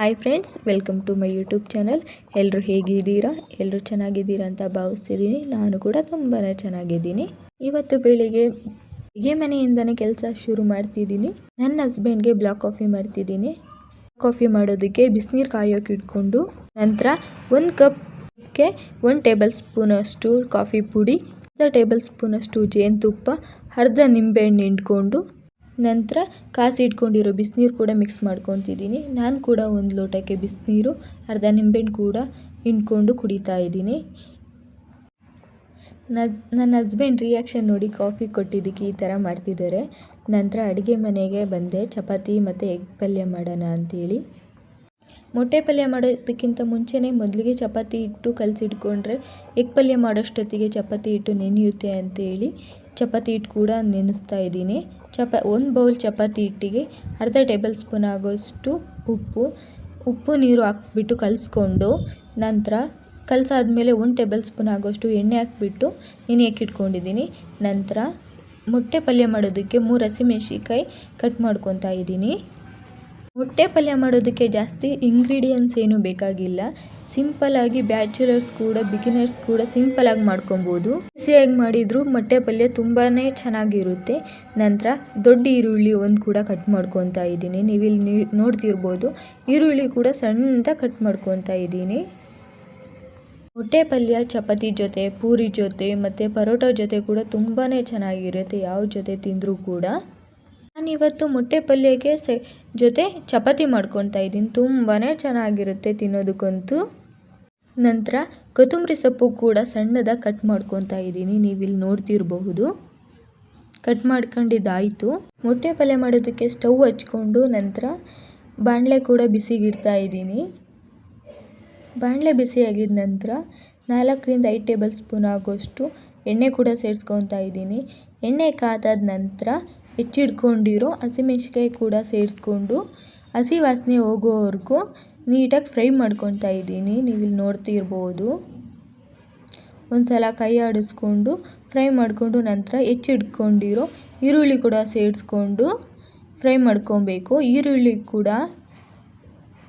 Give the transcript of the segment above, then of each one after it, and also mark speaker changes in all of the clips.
Speaker 1: Hi friends welcome to my YouTube channel ಎಲ್ಲರೂ ಹೇಗಿದ್ದೀರಾ? ಎಲ್ಲರೂ ಚೆನ್ನಾಗಿದ್ದೀರಾ ಅಂತ ಭಾವಿಸ್ತಿದ್ದೀನಿ. ನಾನು ಕೂಡ ತುಂಬಾ ಚೆನ್ನಾಗಿದ್ದೀನಿ. ಇವತ್ತು ಬೆಳಿಗ್ಗೆ ಅಡುಗೆ ಮನೆಯಿಂದನೇ ಕೆಲಸ ಶುರು ಮಾಡ್ತಿದ್ದೀನಿ. ನನ್ನ ಹಸ್ಬೆಂಡ್ಗೆ ಬ್ಲಾಕ್ ಕಾಫಿ ಮಾಡ್ತಿದ್ದೀನಿ. ಕಾಫಿ ಮಾಡೋದಕ್ಕೆ ಬಿಸಿನೀರು ಕಾಯೋಕೆ ಇಟ್ಕೊಂಡು, ನಂತರ ಒಂದು ಕಪ್ಗೆ ಒಂದು ಟೇಬಲ್ ಸ್ಪೂನಷ್ಟು ಕಾಫಿ ಪುಡಿ, ಅರ್ಧ ಟೇಬಲ್ ಸ್ಪೂನಷ್ಟು ಜೇನುತುಪ್ಪ, ಅರ್ಧ ನಿಂಬೆಹಣ್ಣು ಹಿಂಡ್ಕೊಂಡು ನಂತರ ಕಾಸಿ ಇಟ್ಕೊಂಡಿರೋ ಬಿಸಿನೀರು ಕೂಡ ಮಿಕ್ಸ್ ಮಾಡ್ಕೊತಿದ್ದೀನಿ. ನಾನು ಕೂಡ ಒಂದು ಲೋಟಕ್ಕೆ ಬಿಸಿನೀರು, ಅರ್ಧ ನಿಂಬೆಹಣ್ಣು ಕೂಡ ಹಿಂಡ್ಕೊಂಡು ಕುಡಿತಾ ಇದ್ದೀನಿ. ನನ್ನ ಹಸ್ಬೆಂಡ್ ರಿಯಾಕ್ಷನ್ ನೋಡಿ ಕಾಫಿ ಕೊಟ್ಟಿದ್ದಕ್ಕೆ ಈ ಥರ ಮಾಡ್ತಿದ್ದಾರೆ. ನಂತರ ಅಡುಗೆ ಮನೆಗೆ ಬಂದೆ, ಚಪಾತಿ ಮತ್ತು ಎಗ್ ಪಲ್ಯ ಮಾಡೋಣ ಅಂಥೇಳಿ ಮೊಟ್ಟೆ ಪಲ್ಯ ಮಾಡೋದಕ್ಕಿಂತ ಮುಂಚೆನೇ ಮೊದಲಿಗೆ ಚಪಾತಿ ಹಿಟ್ಟು ಕಲಸಿಟ್ಕೊಂಡ್ರೆ ಎಗ್ ಪಲ್ಯ ಮಾಡೋಷ್ಟೊತ್ತಿಗೆ ಚಪಾತಿ ಹಿಟ್ಟು ನೆನೆಯುತ್ತೆ ಅಂತೇಳಿ ಚಪಾತಿ ಹಿಟ್ಟು ಕೂಡ ನೆನೆಸ್ತಾ ಇದ್ದೀನಿ. ಚಪಾ, ಒಂದು ಬೌಲ್ ಚಪಾತಿ ಹಿಟ್ಟಿಗೆ ಅರ್ಧ ಟೇಬಲ್ ಸ್ಪೂನ್ ಆಗೋಷ್ಟು ಉಪ್ಪು ಉಪ್ಪು ನೀರು ಹಾಕ್ಬಿಟ್ಟು ಕಲಿಸ್ಕೊಂಡು ನಂತರ ಕಲಸಾದ್ಮೇಲೆ ಒಂದು ಟೇಬಲ್ ಸ್ಪೂನ್ ಆಗೋಷ್ಟು ಎಣ್ಣೆ ಹಾಕ್ಬಿಟ್ಟು ನೆನೆಯಕ್ಕೆ ಇಟ್ಕೊಂಡಿದ್ದೀನಿ. ನಂತರ ಮೊಟ್ಟೆ ಪಲ್ಯ ಮಾಡೋದಕ್ಕೆ ಮೂರು ಹಸಿಮೆಣ್ಸಿಕಾಯಿ ಕಟ್ ಮಾಡ್ಕೊತಾ ಇದ್ದೀನಿ. ಮೊಟ್ಟೆ ಪಲ್ಯ ಮಾಡೋದಕ್ಕೆ ಜಾಸ್ತಿ ಇಂಗ್ರೀಡಿಯೆಂಟ್ಸ್ ಏನು ಬೇಕಾಗಿಲ್ಲ. ಸಿಂಪಲ್ಲಾಗಿ ಬ್ಯಾಚುಲರ್ಸ್ ಕೂಡ ಬಿಗಿನರ್ಸ್ ಕೂಡ ಸಿಂಪಲ್ಲಾಗಿ ಮಾಡ್ಕೊಬೋದು. ಈಸಿಯಾಗಿ ಮಾಡಿದರೂ ಮೊಟ್ಟೆ ಪಲ್ಯ ತುಂಬಾ ಚೆನ್ನಾಗಿರುತ್ತೆ. ನಂತರ ದೊಡ್ಡ ಈರುಳ್ಳಿ ಒಂದು ಕೂಡ ಕಟ್ ಮಾಡ್ಕೊತಾ ಇದ್ದೀನಿ. ನೀವಿಲ್ಲಿ ನೋಡ್ತಿರ್ಬೋದು. ಈರುಳ್ಳಿ ಕೂಡ ಸಣ್ಣ ಕಟ್ ಮಾಡ್ಕೊತಾ ಇದ್ದೀನಿ. ಮೊಟ್ಟೆ ಪಲ್ಯ, ಚಪಾತಿ ಜೊತೆ, ಪೂರಿ ಜೊತೆ ಮತ್ತು ಪರೋಟ ಜೊತೆ ಕೂಡ ತುಂಬಾ ಚೆನ್ನಾಗಿರುತ್ತೆ. ಯಾವ ಜೊತೆ ತಿಂದರೂ ಕೂಡ. ನಾನಿವತ್ತು ಮೊಟ್ಟೆ ಪಲ್ಯಕ್ಕೆ ಸೆ, ಜೊತೆ ಚಪಾತಿ ಮಾಡ್ಕೊತಾ ಇದ್ದೀನಿ. ತುಂಬಾ ಚೆನ್ನಾಗಿರುತ್ತೆ ತಿನ್ನೋದಕ್ಕಂತೂ. ನಂತರ ಕೊತ್ತಂಬರಿ ಸೊಪ್ಪು ಕೂಡ ಸಣ್ಣದಾಗಿ ಕಟ್ ಮಾಡ್ಕೊತಾ ಇದ್ದೀನಿ. ನೀವಿಲ್ಲಿ ನೋಡ್ತಿರಬಹುದು. ಕಟ್ ಮಾಡ್ಕೊಂಡಿದ್ದಾಯಿತು. ಮೊಟ್ಟೆ ಪಲ್ಯ ಮಾಡೋದಕ್ಕೆ ಸ್ಟವ್ ಹಚ್ಕೊಂಡು ನಂತರ ಬಾಣಲೆ ಕೂಡ ಬಿಸಿಗಿಡ್ತಾ ಇದ್ದೀನಿ. ಬಾಣಲೆ ಬಿಸಿಯಾಗಿದ ನಂತರ ನಾಲ್ಕರಿಂದ ಐದು ಟೇಬಲ್ ಸ್ಪೂನ್ ಆಗೋಷ್ಟು ಎಣ್ಣೆ ಕೂಡ ಸೇರಿಸ್ಕೊತಾ ಇದ್ದೀನಿ. ಎಣ್ಣೆ ಕಾದಾದ ನಂತರ ಹೆಚ್ಚಿಡ್ಕೊಂಡಿರೋ ಹಸಿಮೆಣ್ಸಿಕಾಯಿ ಕೂಡ ಸೇರಿಸ್ಕೊಂಡು ಹಸಿ ವಾಸನೆ ಹೋಗೋವರೆಗೂ ನೀಟಾಗಿ ಫ್ರೈ ಮಾಡ್ಕೊತಾ ಇದ್ದೀನಿ. ನೀವಿಲ್ಲಿ ನೋಡ್ತಿರ್ಬೋದು. ಒಂದು ಸಲ ಕೈ ಆಡಿಸ್ಕೊಂಡು ಫ್ರೈ ಮಾಡಿಕೊಂಡು ನಂತರ ಹೆಚ್ಚಿಡ್ಕೊಂಡಿರೋ ಈರುಳ್ಳಿ ಕೂಡ ಸೇರಿಸ್ಕೊಂಡು ಫ್ರೈ ಮಾಡ್ಕೊಬೇಕು. ಈರುಳ್ಳಿ ಕೂಡ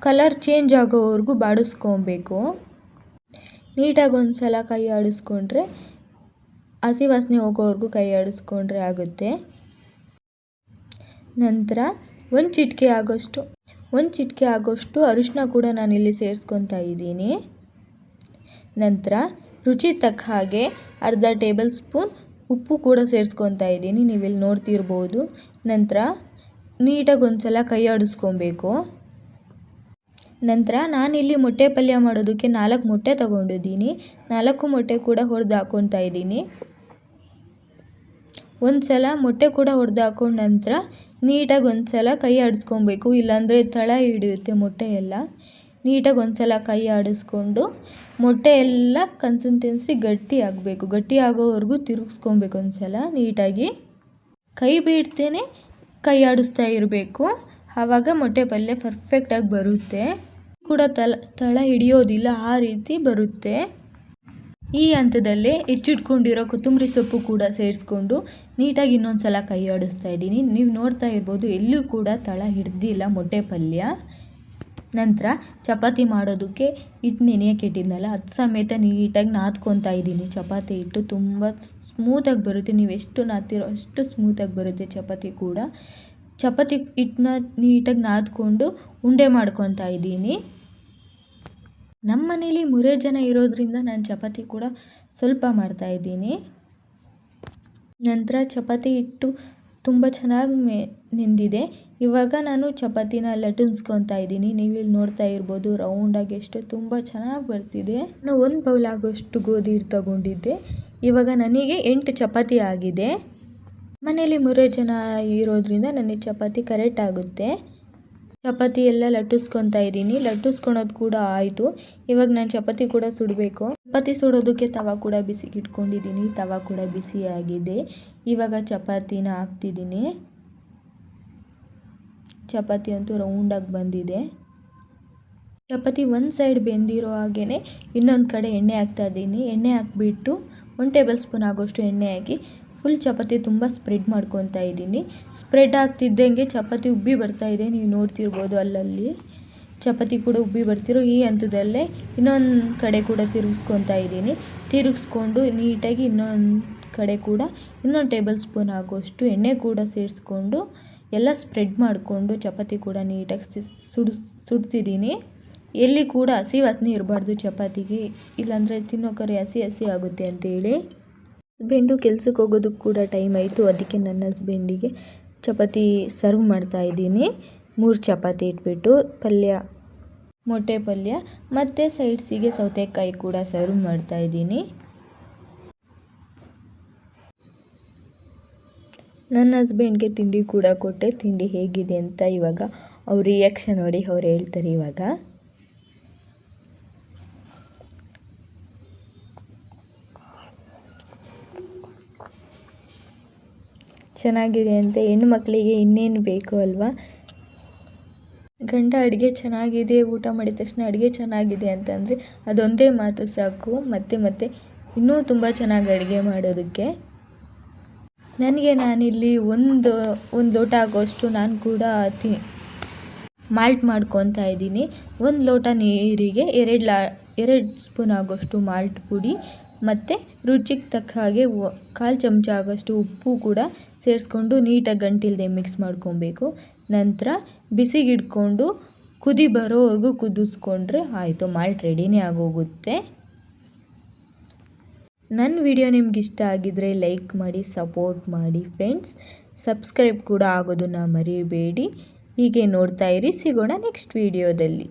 Speaker 1: ಕಲರ್ ಚೇಂಜ್ ಆಗೋವರೆಗೂ ಬಾಡಿಸ್ಕೊಬೇಕು. ನೀಟಾಗಿ ಒಂದು ಸಲ ಕೈ ಆಡಿಸ್ಕೊಂಡ್ರೆ ಹಸಿ ವಾಸನೆ ಹೋಗೋವರೆಗೂ ಕೈ ಆಡಿಸ್ಕೊಂಡ್ರೆ ಆಗುತ್ತೆ. ನಂತರ ಒಂದು ಚಿಟಿಕೆ ಆಗೋಷ್ಟು, ಒಂದು ಚಿಟಿಕೆ ಆಗೋಷ್ಟು ಅರಿಶಿನ ಕೂಡ ನಾನಿಲ್ಲಿ ಸೇರಿಸ್ಕೊತಾ ಇದ್ದೀನಿ. ನಂತರ ರುಚಿ ತಕ್ಕ ಹಾಗೆ ಅರ್ಧ ಟೇಬಲ್ ಸ್ಪೂನ್ ಉಪ್ಪು ಕೂಡ ಸೇರಿಸ್ಕೊತಾ ಇದ್ದೀನಿ. ನೀವಿಲ್ಲಿ ನೋಡ್ತಿರ್ಬೋದು. ನಂತರ ನೀಟಾಗಿ ಒಂದು ಸಲ ಕೈ ಆಡಿಸ್ಕೊಬೇಕು. ನಂತರ ನಾನಿಲ್ಲಿ ಮೊಟ್ಟೆ ಪಲ್ಯ ಮಾಡೋದಕ್ಕೆ ನಾಲ್ಕು ಮೊಟ್ಟೆ ತಗೊಂಡಿದ್ದೀನಿ. ನಾಲ್ಕು ಮೊಟ್ಟೆ ಕೂಡ ಹೊಡೆದು ಹಾಕ್ಕೊತಾ ಇದ್ದೀನಿ. ಒಂದು ಸಲ ಮೊಟ್ಟೆ ಕೂಡ ಹೊಡೆದು ಹಾಕೊಂಡ ನಂತರ ನೀಟಾಗಿ ಒಂದು ಸಲ ಕೈ ಆಡಿಸ್ಕೊಬೇಕು. ಇಲ್ಲಾಂದರೆ ತಳ ಹಿಡಿಯುತ್ತೆ ಮೊಟ್ಟೆ ಎಲ್ಲ ನೀಟಾಗಿ ಒಂದು ಸಲ ಕೈ ಆಡಿಸ್ಕೊಂಡು ಮೊಟ್ಟೆ ಎಲ್ಲ ಕನ್ಸಿಸ್ಟೆನ್ಸಿ ಗಟ್ಟಿ ಆಗಬೇಕು. ಗಟ್ಟಿ ಆಗೋವರೆಗೂ ತಿರುಗಿಸ್ಕೊಬೇಕು ಒಂದು ಸಲ ನೀಟಾಗಿ. ಕೈ ಬಿಡ್ತೇನೆ ಕೈ ಆಡಿಸ್ತಾ ಇರಬೇಕು. ಆವಾಗ ಮೊಟ್ಟೆ ಪಲ್ಯ ಪರ್ಫೆಕ್ಟಾಗಿ ಬರುತ್ತೆ. ಕೂಡ ತಲ, ತಳ ಹಿಡಿಯೋದಿಲ್ಲ, ಆ ರೀತಿ ಬರುತ್ತೆ. ಈ ಹಂತದಲ್ಲೇ ಹೆಚ್ಚಿಟ್ಕೊಂಡಿರೋ ಕೊತ್ತಂಬರಿ ಸೊಪ್ಪು ಕೂಡ ಸೇರಿಸ್ಕೊಂಡು ನೀಟಾಗಿ ಇನ್ನೊಂದು ಸಲ ಕೈ ಆಡಿಸ್ತಾ ಇದ್ದೀನಿ. ನೀವು ನೋಡ್ತಾ ಇರ್ಬೋದು, ಎಲ್ಲೂ ಕೂಡ ತಳ ಹಿಡ್ದಿಲ್ಲ ಮೊಟ್ಟೆ ಪಲ್ಯ. ನಂತರ ಚಪಾತಿ ಮಾಡೋದಕ್ಕೆ ಹಿಟ್ಟು ನೆನೆಯೋಕೆ ಇಟ್ಟಿದ್ನಲ್ಲ, ಅದು ಸಮೇತ ನೀಟಾಗಿ ನಾದ್ಕೊತಾ ಇದ್ದೀನಿ. ಚಪಾತಿ ಹಿಟ್ಟು ತುಂಬ ಸ್ಮೂತಾಗಿ ಬರುತ್ತೆ. ನೀವು ಎಷ್ಟು ನಾದ್ತಿರೋ ಅಷ್ಟು ಸ್ಮೂತಾಗಿ ಬರುತ್ತೆ ಚಪಾತಿ ಕೂಡ. ಚಪಾತಿ ಹಿಟ್ಟನ್ನ ನೀಟಾಗಿ ನಾದ್ಕೊಂಡು ಉಂಡೆ ಮಾಡ್ಕೊತಾ ಇದ್ದೀನಿ. ನಮ್ಮ ಮನೇಲಿ ಮೂರೇ ಜನ ಇರೋದರಿಂದ ನಾನು ಚಪಾತಿ ಕೂಡ ಸ್ವಲ್ಪ ಮಾಡ್ತಾಯಿದ್ದೀನಿ ನಂತರ ಚಪಾತಿ ಹಿಟ್ಟು ತುಂಬ ಚೆನ್ನಾಗಿ ಮೆ, ನೆಂದಿದೆ. ಇವಾಗ ನಾನು ಚಪಾತಿನ ಲಟ್ಟಿಸ್ಕೊತಾ ಇದ್ದೀನಿ. ನೀವು ಇಲ್ಲಿ ನೋಡ್ತಾ ಇರ್ಬೋದು ರೌಂಡಾಗಿ ಎಷ್ಟು ತುಂಬ ಚೆನ್ನಾಗಿ ಬರ್ತಿದೆ. ನಾನು ಒಂದು ಬೌಲ್ ಆಗೋಷ್ಟು ಗೋಧಿ ಹಿಟ್ಟು ತಗೊಂಡಿದ್ದೆ. ಇವಾಗ ನನಗೆ ಎಂಟು ಚಪಾತಿ ಆಗಿದೆ. ಮನೇಲಿ ಮೂರೇ ಜನ ಇರೋದ್ರಿಂದ ನನಗೆ ಚಪಾತಿ ಕರೆಕ್ಟ್ ಆಗುತ್ತೆ. ಚಪಾತಿ ಎಲ್ಲ ಲಟ್ಟಿಸ್ಕೊತಾ ಇದ್ದೀನಿ. ಲಟ್ಟಿಸ್ಕೊಳೋದು ಕೂಡ ಆಯಿತು. ಇವಾಗ ನಾನು ಚಪಾತಿ ಕೂಡ ಸುಡಬೇಕು. ಚಪಾತಿ ಸುಡೋದಕ್ಕೆ ತವ ಕೂಡ ಬಿಸಿಗೆ ಇಟ್ಕೊಂಡಿದ್ದೀನಿ ತವ ಕೂಡ ಬಿಸಿಯಾಗಿದೆ ಇವಾಗ ಚಪಾತಿನ ಹಾಕ್ತಿದ್ದೀನಿ. ಚಪಾತಿ ಅಂತೂ ರೌಂಡಾಗಿ ಬಂದಿದೆ. ಚಪಾತಿ ಒಂದು ಸೈಡ್ ಬೆಂದಿರೋ ಹಾಗೇ ಇನ್ನೊಂದು ಕಡೆ ಎಣ್ಣೆ ಹಾಕ್ತಾ ಇದ್ದೀನಿ. ಎಣ್ಣೆ ಹಾಕ್ಬಿಟ್ಟು ಒಂದು ಟೇಬಲ್ ಸ್ಪೂನ್ ಆಗೋಷ್ಟು ಎಣ್ಣೆ ಹಾಕಿ ಫುಲ್ ಚಪಾತಿ ತುಂಬ ಸ್ಪ್ರೆಡ್ ಮಾಡ್ಕೊತಾ ಇದ್ದೀನಿ. ಸ್ಪ್ರೆಡ್ ಆಗ್ತಿದ್ದಂಗೆ ಚಪಾತಿ ಉಬ್ಬಿ ಬರ್ತಾ ಇದೆ. ನೀವು ನೋಡ್ತಿರ್ಬೋದು ಅಲ್ಲಲ್ಲಿ. ಚಪಾತಿ ಕೂಡ ಉಬ್ಬಿ ಬರ್ತಿರೋ ಈ ಹಂತದಲ್ಲೇ ಇನ್ನೊಂದು ಕಡೆ ಕೂಡ ತಿರುಗಿಸ್ಕೊತಾ ಇದ್ದೀನಿ. ತಿರುಗಿಸ್ಕೊಂಡು ನೀಟಾಗಿ ಇನ್ನೊಂದು ಕಡೆ ಕೂಡ ಇನ್ನೊಂದು ಟೇಬಲ್ ಸ್ಪೂನ್ ಆಗೋಷ್ಟು ಎಣ್ಣೆ ಕೂಡ ಸೇರಿಸ್ಕೊಂಡು ಎಲ್ಲ ಸ್ಪ್ರೆಡ್ ಮಾಡಿಕೊಂಡು ಚಪಾತಿ ಕೂಡ ನೀಟಾಗಿ ಸುಡಿಸ್ ಸುಡು, ಸುಡ್ತಿದ್ದೀನಿ. ಎಲ್ಲಿ ಕೂಡ ಹಸಿ ವಾಸನೆ ಇರಬಾರ್ದು ಚಪಾತಿಗೆ. ಇಲ್ಲಾಂದರೆ ತಿನ್ನೋಕರೆ ಹಸಿ ಹಸಿ ಆಗುತ್ತೆ ಅಂತೇಳಿ. ಹಸ್ಬೆಂಡು ಕೆಲ್ಸಕ್ಕೆ ಹೋಗೋದಕ್ಕೆ ಕೂಡ ಟೈಮ್ ಆಯಿತು. ಅದಕ್ಕೆ ನನ್ನ ಹಸ್ಬೆಂಡಿಗೆ ಚಪಾತಿ ಸರ್ವ್ ಮಾಡ್ತಾ ಇದ್ದೀನಿ. ಮೂರು ಚಪಾತಿ ಇಟ್ಬಿಟ್ಟು ಪಲ್ಯ, ಮೊಟ್ಟೆ ಪಲ್ಯ, ಮತ್ತು ಸೈಡ್ಸಿಗೆ ಸೌತೆಕಾಯಿ ಕೂಡ ಸರ್ವ್ ಮಾಡ್ತಾ ಇದ್ದೀನಿ. ನನ್ನ ಹಸ್ಬೆಂಡ್ಗೆ ತಿಂಡಿ ಕೂಡ ಕೊಟ್ಟೆ. ತಿಂಡಿ ಹೇಗಿದೆ ಅಂತ ಇವಾಗ ಅವ್ರ ರಿಯಾಕ್ಷನ್ ನೋಡಿ, ಅವ್ರು ಹೇಳ್ತಾರೆ ಇವಾಗ. ಚೆನ್ನಾಗಿದೆ ಅಂತ ಹೆಣ್ಣು ಮಕ್ಕಳಿಗೆ ಇನ್ನೇನು ಬೇಕು ಅಲ್ವಾ? ಗಂಡ ಅಡುಗೆ ಚೆನ್ನಾಗಿದೆ, ಊಟ ಮಾಡಿದ ತಕ್ಷಣ ಅಡುಗೆ ಚೆನ್ನಾಗಿದೆ ಅಂತಂದರೆ ಅದೊಂದೇ ಮಾತು ಸಾಕು. ಮತ್ತೆ ಮತ್ತೆ ಇನ್ನೂ ತುಂಬ ಚೆನ್ನಾಗಿ ಅಡುಗೆ ಮಾಡೋದಕ್ಕೆ. ನನಗೆ ನಾನಿಲ್ಲಿ ಒಂದು ಒಂದು ಲೋಟ ಆಗೋಷ್ಟು ನಾನು ಕೂಡ ತಿ, ಮಾಲ್ಟ್ ಮಾಡ್ಕೊತಾ ಇದ್ದೀನಿ. ಒಂದು ಲೋಟ ನೀರಿಗೆ ಎರಡು ಲಾ, ಎರಡು ಸ್ಪೂನ್ ಆಗೋಷ್ಟು ಮಾಲ್ಟ್ ಪುಡಿ, ಮತ್ತು ರುಚಿಗೆ ತಕ್ಕ ಹಾಗೆ ಕಾಲು ಚಮಚ ಆಗೋಷ್ಟು ಉಪ್ಪು ಕೂಡ ಸೇರಿಸ್ಕೊಂಡು ನೀಟಾಗಿ ಗಂಟಿಲ್ಲದೆ ಮಿಕ್ಸ್ ಮಾಡ್ಕೊಬೇಕು. ನಂತರ ಬಿಸಿಗಿಡ್ಕೊಂಡು ಕುದಿ ಬರೋವರೆಗೂ ಕುದಿಸ್ಕೊಂಡ್ರೆ ಆಯಿತು ಮಾಲ್ಟ್ ರೆಡಿನೇ ಆಗೋಗುತ್ತೆ. ನನ್ನ ವಿಡಿಯೋ ನಿಮ್ಗೆ ಇಷ್ಟ ಆಗಿದರೆ ಲೈಕ್ ಮಾಡಿ ಸಪೋರ್ಟ್ ಮಾಡಿ ಫ್ರೆಂಡ್ಸ್ ಸಬ್ಸ್ಕ್ರೈಬ್ ಕೂಡ ಆಗೋದನ್ನು ಮರಿಬೇಡಿ. ಹೀಗೆ ನೋಡ್ತಾ ಇರಿ, ಸಿಗೋಣ ನೆಕ್ಸ್ಟ್ ವಿಡಿಯೋದಲ್ಲಿ.